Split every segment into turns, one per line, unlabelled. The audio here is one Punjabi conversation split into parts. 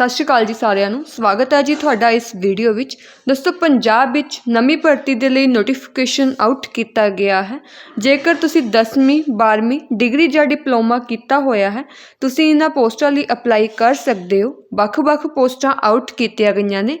ਸਤਿ ਸ਼੍ਰੀ ਅਕਾਲ ਜੀ ਸਾਰਿਆਂ ਨੂੰ। ਸਵਾਗਤ ਹੈ ਜੀ ਤੁਹਾਡਾ ਇਸ ਵੀਡੀਓ ਵਿੱਚ। ਦੋਸਤੋ, ਪੰਜਾਬ ਵਿੱਚ ਨਵੀਂ ਭਰਤੀ ਦੇ ਲਈ ਨੋਟੀਫਿਕੇਸ਼ਨ ਆਊਟ ਕੀਤਾ ਗਿਆ ਹੈ। ਜੇਕਰ ਤੁਸੀਂ 10ਵੀਂ 12ਵੀਂ ਡਿਗਰੀ ਜਾਂ ਡਿਪਲੋਮਾ ਕੀਤਾ ਹੋਇਆ ਹੈ, ਤੁਸੀਂ ਇਹਨਾਂ ਪੋਸਟਾਂ ਲਈ ਅਪਲਾਈ ਕਰ ਸਕਦੇ ਹੋ। ਵੱਖ-ਵੱਖ ਪੋਸਟਾਂ ਆਊਟ ਕੀਤੀਆਂ ਗਈਆਂ ਨੇ।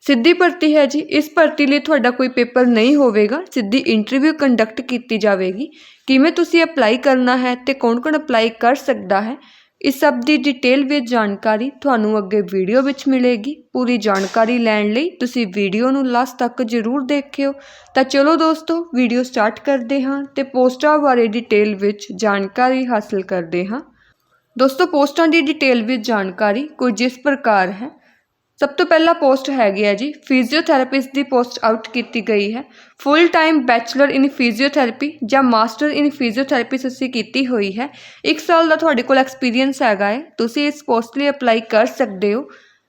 ਸਿੱਧੀ ਭਰਤੀ ਹੈ ਜੀ। ਇਸ ਭਰਤੀ ਲਈ ਤੁਹਾਡਾ ਕੋਈ ਪੇਪਰ ਨਹੀਂ ਹੋਵੇਗਾ। ਸਿੱਧੀ ਇੰਟਰਵਿਊ ਕੰਡਕਟ ਕੀਤੀ ਜਾਵੇਗੀ। ਕਿਵੇਂ ਤੁਸੀਂ ਅਪਲਾਈ ਕਰਨਾ ਹੈ ਤੇ ਕੌਣ-ਕੌਣ ਅਪਲਾਈ ਕਰ ਸਕਦਾ ਹੈ ਇਸ ਸਭ ਦੀ ਡਿਟੇਲ ਵਿੱਚ ਜਾਣਕਾਰੀ ਤੁਹਾਨੂੰ ਅੱਗੇ ਵੀਡੀਓ ਵਿੱਚ ਮਿਲੇਗੀ। ਪੂਰੀ ਜਾਣਕਾਰੀ ਲੈਣ ਲਈ ਤੁਸੀਂ ਵੀਡੀਓ ਨੂੰ ਲਾਸਟ ਤੱਕ ਜ਼ਰੂਰ ਦੇਖਿਓ। ਤਾਂ ਚਲੋ ਦੋਸਤੋ ਵੀਡੀਓ ਸਟਾਰਟ ਕਰਦੇ ਹਾਂ ਤੇ ਪੋਸਟਾਂ ਬਾਰੇ ਡਿਟੇਲ ਵਿੱਚ ਜਾਣਕਾਰੀ ਹਾਸਲ ਕਰਦੇ ਹਾਂ। ਦੋਸਤੋ, ਪੋਸਟਾਂ ਦੀ ਡਿਟੇਲ ਵਿੱਚ ਜਾਣਕਾਰੀ ਕੁਝ ਇਸ ਪ੍ਰਕਾਰ ਹੈ। ਸਭ ਤੋਂ ਪਹਿਲਾਂ ਪੋਸਟ ਹੈਗੀ ਹੈ ਜੀ ਫਿਜ਼ੀਓਥੈਰੇਪਿਸਟ ਦੀ ਪੋਸਟ ਆਊਟ ਕੀਤੀ ਗਈ ਹੈ। Full time bachelor in physiotherapy ਜਾਂ ਮਾਸਟਰ ਇਨ ਫਿਜ਼ੀਓਥੈਰੇਪੀ ਤੁਸੀਂ ਕੀਤੀ ਹੋਈ ਹੈ। ਇੱਕ ਸਾਲ ਦਾ ਤੁਹਾਡੇ ਕੋਲ ਐਕਸਪੀਰੀਅੰਸ ਹੈਗਾ ਹੈ। ਤੁਸੀਂ ਇਸ ਪੋਸਟ ਲਈ ਅਪਲਾਈ ਕਰ ਸਕਦੇ ਹੋ।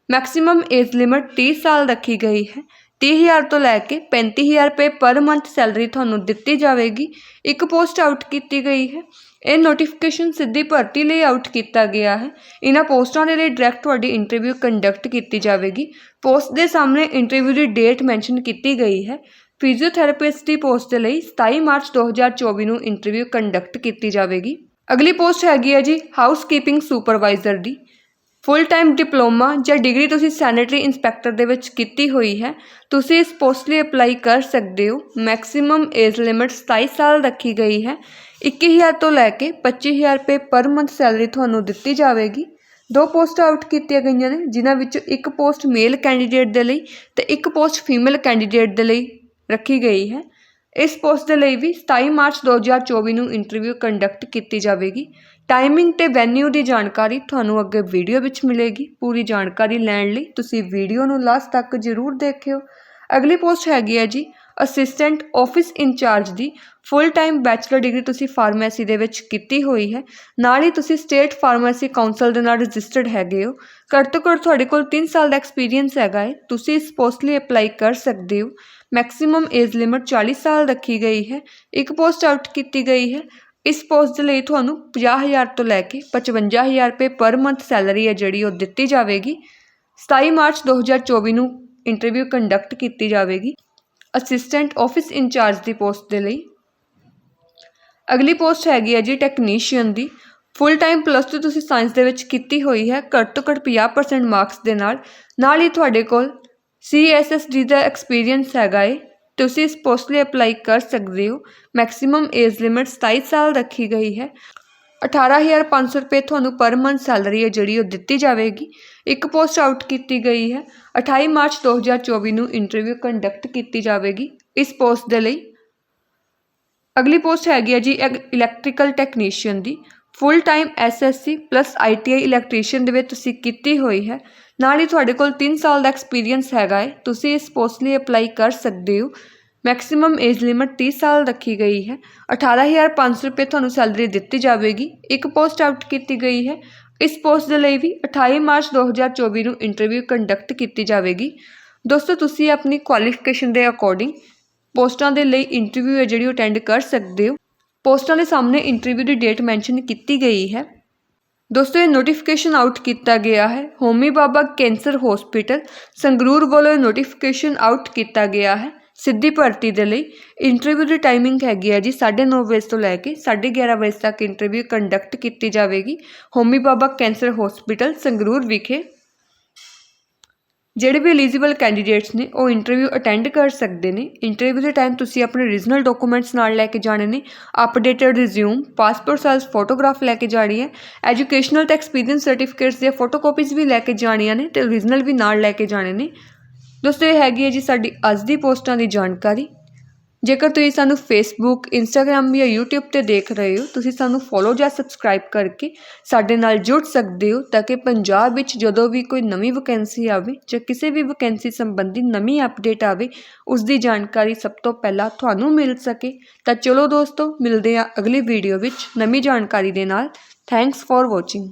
ਮੈਕਸਿਮਮ ਏਜ ਲਿਮਿਟ 30 ਸਾਲ ਰੱਖੀ ਗਈ ਹੈ। ਤੀਹ ਹਜ਼ਾਰ ਤੋਂ ਲੈ ਕੇ ਪੈਂਤੀ ਹਜ਼ਾਰ ਰੁਪਏ ਪਰ ਮੰਥ ਸੈਲਰੀ ਤੁਹਾਨੂੰ ਦਿੱਤੀ ਜਾਵੇਗੀ। ਇੱਕ ਪੋਸਟ ਆਊਟ ਕੀਤੀ ਗਈ ਹੈ। ਇਹ ਨੋਟੀਫਿਕੇਸ਼ਨ ਸਿੱਧੀ ਭਰਤੀ ਲਈ ਆਊਟ ਕੀਤਾ ਗਿਆ ਹੈ। ਇਹਨਾਂ ਪੋਸਟਾਂ ਦੇ ਲਈ ਡਾਇਰੈਕਟ ਤੁਹਾਡੀ ਇੰਟਰਵਿਊ ਕੰਡਕਟ ਕੀਤੀ ਜਾਵੇਗੀ। ਪੋਸਟ ਦੇ ਸਾਹਮਣੇ ਇੰਟਰਵਿਊ ਦੀ ਡੇਟ ਮੈਂਸ਼ਨ ਕੀਤੀ ਗਈ ਹੈ। ਫਿਜ਼ੀਓਥੈਰੇਪਿਸਟ ਦੀ ਪੋਸਟ ਦੇ ਲਈ 27 ਮਾਰਚ 2024 ਨੂੰ ਇੰਟਰਵਿਊ ਕੰਡਕਟ ਕੀਤੀ ਜਾਵੇਗੀ। ਅਗਲੀ ਪੋਸਟ ਹੈਗੀ ਹੈ ਜੀ ਹਾਊਸਕੀਪਿੰਗ ਸੁਪਰਵਾਈਜ਼ਰ ਦੀ। ਫੁੱਲ ਟਾਈਮ ਡਿਪਲੋਮਾ ਜਾਂ ਡਿਗਰੀ ਤੁਸੀਂ ਸੈਨੇਟਰੀ ਇੰਸਪੈਕਟਰ ਦੇ ਵਿੱਚ ਕੀਤੀ ਹੋਈ ਹੈ, ਤੁਸੀਂ ਇਸ ਪੋਸਟ ਲਈ ਅਪਲਾਈ ਕਰ ਸਕਦੇ ਹੋ। ਮੈਕਸਿਮਮ ਏਜ ਲਿਮਿਟ 27 ਸਾਲ ਰੱਖੀ ਗਈ ਹੈ। 21000 ਤੋਂ ਲੈ ਕੇ 25000 ਰੁਪਏ ਪਰ ਮੰਥ ਸੈਲਰੀ ਤੁਹਾਨੂੰ ਦਿੱਤੀ ਜਾਵੇਗੀ। ਦੋ ਪੋਸਟਾਂ ਆਊਟ ਕੀਤੀਆਂ ਗਈਆਂ ਨੇ, ਜਿਨ੍ਹਾਂ ਵਿੱਚੋਂ ਇੱਕ ਪੋਸਟ ਮੇਲ ਕੈਂਡੀਡੇਟ ਦੇ ਲਈ ਤੇ ਇੱਕ ਪੋਸਟ ਫੀਮੇਲ ਕੈਂਡੀਡੇਟ ਦੇ ਲਈ ਰੱਖੀ ਗਈ ਹੈ। ਇਸ ਪੋਸਟ ਦੇ ਲਈ ਵੀ 27 ਮਾਰਚ 2024 ਨੂੰ ਇੰਟਰਵਿਊ ਕੰਡਕਟ ਕੀਤੀ ਜਾਵੇਗੀ। ਟਾਈਮਿੰਗ ਤੇ ਵੈਨਿਊ ਦੀ ਜਾਣਕਾਰੀ ਤੁਹਾਨੂੰ ਅੱਗੇ ਵੀਡੀਓ ਵਿੱਚ ਮਿਲੇਗੀ। ਪੂਰੀ ਜਾਣਕਾਰੀ ਲੈਣ ਲਈ ਤੁਸੀਂ ਵੀਡੀਓ ਨੂੰ ਲਾਸਟ ਤੱਕ ਜ਼ਰੂਰ ਦੇਖਿਓ। ਅਗਲੀ ਪੋਸਟ ਹੈਗੀ ਹੈ ਜੀ ਅਸਿਸਟੈਂਟ ਆਫਿਸ ਇੰਚਾਰਜ ਦੀ ਫੁੱਲ ਟਾਈਮ ਬੈਚਲਰ ਡਿਗਰੀ ਤੁਸੀਂ ਫਾਰਮੇਸੀ ਦੇ ਵਿੱਚ ਕੀਤੀ ਹੋਈ ਹੈ। ਨਾਲ ਹੀ ਤੁਸੀਂ ਸਟੇਟ ਫਾਰਮੇਸੀ ਕਾਉਂਸਲ ਦੇ ਨਾਲ ਰਜਿਸਟਰਡ ਹੈਗੇ ਹੋ। ਘੱਟ ਤੋਂ ਘੱਟ ਤੁਹਾਡੇ ਕੋਲ 3 ਸਾਲ ਦਾ ਐਕਸਪੀਰੀਅੰਸ ਹੈਗਾ ਹੈ। ਤੁਸੀਂ ਇਸ ਪੋਸਟ ਲਈ ਅਪਲਾਈ ਕਰ ਸਕਦੇ ਹੋ। ਮੈਕਸਿਮਮ ਏਜ ਲਿਮਿਟ 40 ਸਾਲ ਰੱਖੀ ਗਈ ਹੈ। ਇੱਕ ਪੋਸਟ ਆਊਟ ਕੀਤੀ ਗਈ ਹੈ। ਇਸ ਪੋਸਟ ਦੇ ਲਈ ਤੁਹਾਨੂੰ 50000 ਤੋਂ ਲੈ ਕੇ 55000 ਰੁਪਏ ਪਰ ਮੰਥ ਸੈਲਰੀ ਹੈ ਜਿਹੜੀ ਉਹ ਦਿੱਤੀ ਜਾਵੇਗੀ। 27 ਮਾਰਚ 2024 ਨੂੰ ਇੰਟਰਵਿਊ ਕੰਡਕਟ ਕੀਤੀ ਜਾਵੇਗੀ। ਅਸਿਸਟੈਂਟ ਆਫਿਸ ਇੰਚਾਰਜ ਦੀ ਪੋਸਟ ਦੇ ਲਈ। ਅਗਲੀ ਪੋਸਟ ਹੈਗੀ ਹੈ ਜੀ ਟੈਕਨੀਸ਼ੀਅਨ ਦੀ। ਫੁੱਲ ਟਾਈਮ ਪਲੱਸ ਟੂ ਤੁਸੀਂ ਸਾਇੰਸ ਦੇ ਵਿੱਚ ਕੀਤੀ ਹੋਈ ਹੈ, ਘੱਟ ਤੋਂ ਘੱਟ 50% ਮਾਰਕਸ ਦੇ ਨਾਲ। ਨਾਲ ਹੀ ਤੁਹਾਡੇ ਕੋਲ CSSD ਦਾ ਐਕਸਪੀਰੀਅੰਸ ਹੈਗਾ ਏ। ਤੁਸੀਂ ਇਸ ਪੋਸਟ ਲਈ ਅਪਲਾਈ ਕਰ ਸਕਦੇ ਹੋ। ਮੈਕਸਿਮਮ ਏਜ ਲਿਮਿਟ 27 ਸਾਲ ਰੱਖੀ ਗਈ ਹੈ। 18500 ਰੁਪਏ ਤੁਹਾਨੂੰ ਪਰ ਮੰਥ ਸੈਲਰੀ ਹੈ ਜਿਹੜੀ ਉਹ ਦਿੱਤੀ ਜਾਵੇਗੀ। ਇੱਕ ਪੋਸਟ ਆਊਟ ਕੀਤੀ ਗਈ ਹੈ। 28 ਮਾਰਚ 2024 ਨੂੰ ਇੰਟਰਵਿਊ ਕੰਡਕਟ ਕੀਤੀ ਜਾਵੇਗੀ। ਇਸ ਪੋਸਟ ਦੇ ਲਈ ਅਗਲੀ ਪੋਸਟ ਹੈਗੀ ਹੈ ਜੀ ਇਲੈਕਟ੍ਰੀਕਲ ਟੈਕਨੀਸ਼ੀਅਨ ਦੀ। Full time SSC plus ITI electrician ਦੇ ਵਿੱਚ ਤੁਸੀਂ ਕੀਤੀ ਹੋਈ ਹੈ। ਨਾਲ ਹੀ ਤੁਹਾਡੇ ਕੋਲ 3 ਸਾਲ ਦਾ ਐਕਸਪੀਰੀਅੰਸ ਹੈਗਾ ਹੈ। ਤੁਸੀਂ ਇਸ ਪੋਸਟ ਲਈ ਅਪਲਾਈ ਕਰ ਸਕਦੇ ਹੋ। ਮੈਕਸਿਮਮ ਏਜ ਲਿਮਿਟ 30 ਸਾਲ ਰੱਖੀ ਗਈ ਹੈ। 18500 ਰੁਪਏ ਤੁਹਾਨੂੰ ਸੈਲਰੀ ਦਿੱਤੀ ਜਾਵੇਗੀ। ਇੱਕ ਪੋਸਟ ਆਊਟ ਕੀਤੀ ਗਈ ਹੈ। ਇਸ ਪੋਸਟ ਦੇ ਲਈ ਵੀ 28 ਮਾਰਚ 2024 ਨੂੰ ਇੰਟਰਵਿਊ ਕੰਡਕਟ ਕੀਤੀ ਜਾਵੇਗੀ। ਦੋਸਤੋ, ਤੁਸੀਂ ਆਪਣੀ ਕੁਆਲੀਫਿਕੇਸ਼ਨ ਦੇ ਅਕੋਰਡਿੰਗ ਪੋਸਟਾਂ ਦੇ ਲਈ ਇੰਟਰਵਿਊ ਹੈ ਜਿਹੜੀ ਅਟੈਂਡ ਕਰ ਸਕਦੇ ਹੋ। ਪੋਸਟਾਂ ਦੇ ਸਾਹਮਣੇ ਇੰਟਰਵਿਊ ਦੀ ਡੇਟ ਮੈਂਸ਼ਨ ਕੀਤੀ ਗਈ ਹੈ। ਦੋਸਤੋ, ਇਹ ਨੋਟੀਫਿਕੇਸ਼ਨ ਆਊਟ ਕੀਤਾ ਗਿਆ ਹੈ। ਹੋਮੀ ਬਾਬਾ ਕੈਂਸਰ ਹਸਪੀਟਲ ਸੰਗਰੂਰ ਵੱਲੋਂ ਨੋਟੀਫਿਕੇਸ਼ਨ ਆਊਟ ਕੀਤਾ ਗਿਆ ਹੈ। ਸਿੱਧੀ ਭਰਤੀ ਦੇ ਲਈ। ਇੰਟਰਵਿਊ ਦੀ ਟਾਈਮਿੰਗ ਹੈਗੀ ਹੈ ਜੀ 9:30 ਵਜੇ ਤੋਂ ਲੈ ਕੇ 11:30 ਵਜੇ ਤੱਕ ਇੰਟਰਵਿਊ ਕੰਡਕਟ ਕੀਤੀ ਜਾਵੇਗੀ। ਹੋਮੀ ਬਾਬਾ ਕੈਂਸਰ ਹਸਪੀਟਲ ਸੰਗਰੂਰ ਵਿਖੇ। ਜਿਹੜੇ ਵੀ ਐਲੀਜੀਬਲ ਕੈਂਡੀਡੇਟਸ ਨੇ, ਉਹ ਇੰਟਰਵਿਊ ਅਟੈਂਡ ਕਰ ਸਕਦੇ ਨੇ। ਇੰਟਰਵਿਊ ਦੇ ਟਾਈਮ ਤੁਸੀਂ ਆਪਣੇ ਰੀਜਨਲ ਡਾਕੂਮੈਂਟਸ ਨਾਲ ਲੈ ਕੇ ਜਾਣੇ ਨੇ। Updated resume passport size photograph ਲੈ ਕੇ ਜਾਣੀ ਹੈ। ਐਜੂਕੇਸ਼ਨਲ ਤੇ ਐਕਸਪੀਰੀਅੰਸ ਸਰਟੀਫਿਕੇਟਸ ਦੀਆਂ ਫੋਟੋਕਾਪੀਜ਼ ਵੀ ਲੈ ਕੇ ਜਾਣੀਆਂ ਨੇ ਤੇ ਓਰੀਜਨਲ ਵੀ ਨਾਲ ਲੈ ਕੇ ਜਾਣੇ ਨੇ। ਦੋਸਤੋ, ਇਹ ਹੈਗੀ ਹੈ ਜੀ ਸਾਡੀ ਅੱਜ ਦੀ ਪੋਸਟਾਂ ਦੀ ਜਾਣਕਾਰੀ। ਜੇਕਰ ਤੁਸੀਂ ਸਾਨੂੰ ਫੇਸਬੁੱਕ ਇੰਸਟਾਗ੍ਰam ਜਾਂ YouTube ਤੇ ਦੇਖ ਰਹੇ ਹੋ, ਤੁਸੀਂ ਸਾਨੂੰ ਫੋਲੋ ਜਾਂ ਸਬਸਕ੍ਰਾਈਬ ਕਰਕੇ ਸਾਡੇ ਨਾਲ ਜੁੜ ਸਕਦੇ ਹੋ ਤਾਂ ਕਿ ਪੰਜਾਬ ਵਿੱਚ ਜਦੋਂ ਵੀ ਕੋਈ ਨਵੀਂ ਵੈਕੈਂਸੀ ਆਵੇ ਜਾਂ ਕਿਸੇ ਵੀ ਵੈਕੈਂਸੀ ਸੰਬੰਧੀ ਨਵੀਂ ਅਪਡੇਟ ਆਵੇ, ਉਸ ਦੀ ਜਾਣਕਾਰੀ ਸਭ ਤੋਂ ਪਹਿਲਾਂ ਤੁਹਾਨੂੰ ਮਿਲ ਸਕੇ। ਤਾਂ ਚਲੋ ਦੋਸਤੋ, ਮਿਲਦੇ ਹਾਂ ਅਗਲੀ ਵੀਡੀਓ ਵਿੱਚ ਨਵੀਂ ਜਾਣਕਾਰੀ ਦੇ ਨਾਲ। Thanks for watching